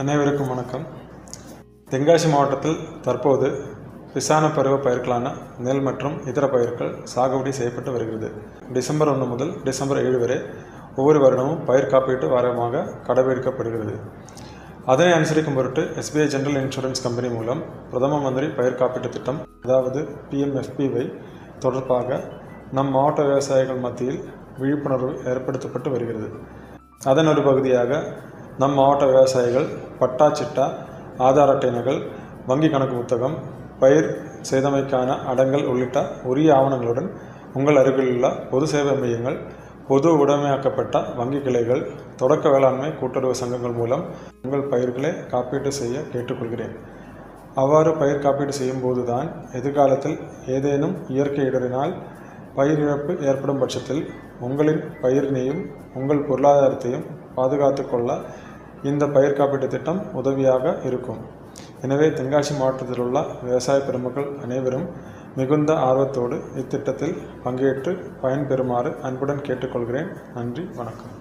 அனைவருக்கும் வணக்கம். தென்காசி மாவட்டத்தில் தற்போது பிசான பருவ பயிர்களான நெல் மற்றும் இதர பயிர்கள் சாகுபடி செய்யப்பட்டு வருகிறது. டிசம்பர் ஒன்று முதல் டிசம்பர் ஏழு வரை ஒவ்வொரு வருடமும் பயிர் காப்பீட்டு வாரமாக கடைபிடிக்கப்படுகிறது அதனை அனுசரிக்கும் பொருட்டு எஸ்பிஐ ஜெனரல் இன்சூரன்ஸ் கம்பெனி மூலம் பிரதம மந்திரி பயிர் காப்பீட்டு திட்டம் அதாவது பிஎம்எஃபிவை தொடர்பாக நம் மாவட்ட விவசாயிகள் மத்தியில் விழிப்புணர்வு ஏற்படுத்தப்பட்டு வருகிறது. அதன் ஒரு பகுதியாக நம் மாவட்ட விவசாயிகள் பட்டா சிட்டா ஆதார் அட்டை நகல் வங்கி கணக்கு புத்தகம் பயிர் செய்தமைக்கான அடங்கல் உள்ளிட்ட உரிய ஆவணங்களுடன் உங்கள் அருகிலுள்ள பொது சேவை மையங்கள் பொது உடைமையாக்கப்பட்ட வங்கி கிளைகள் தொடக்க வேளாண்மை கூட்டுறவு சங்கங்கள் மூலம் உங்கள் பயிர்களை காப்பீட்டு செய்ய கேட்டுக்கொள்கிறேன். அவ்வாறு பயிர் காப்பீடு செய்யும்போது தான் எதிர்காலத்தில் ஏதேனும் இயற்கை இடரினால் பயிர் இழப்பு ஏற்படும் பட்சத்தில் உங்களின் பயிரினையும் உங்கள் பொருளாதாரத்தையும் பாதுகாத்து கொள்ள இந்த பயிர் காப்பீட்டு திட்டம் உதவியாக இருக்கும். எனவே தென்காசி மாவட்டத்தில் உள்ள விவசாய பெருமக்கள் அனைவரும் மிகுந்த ஆர்வத்தோடு இத்திட்டத்தில் பங்கேற்று பயன்பெறுமாறு அன்புடன் கேட்டுக்கொள்கிறேன். நன்றி வணக்கம்.